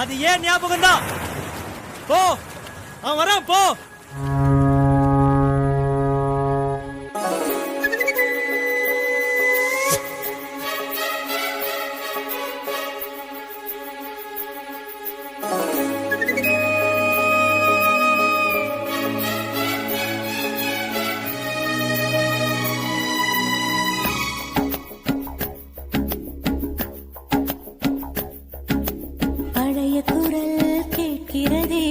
அது ஏன் ஞாபகம் தான் போ. அவன் வரான் போ. குரல் கேட்கிறதே.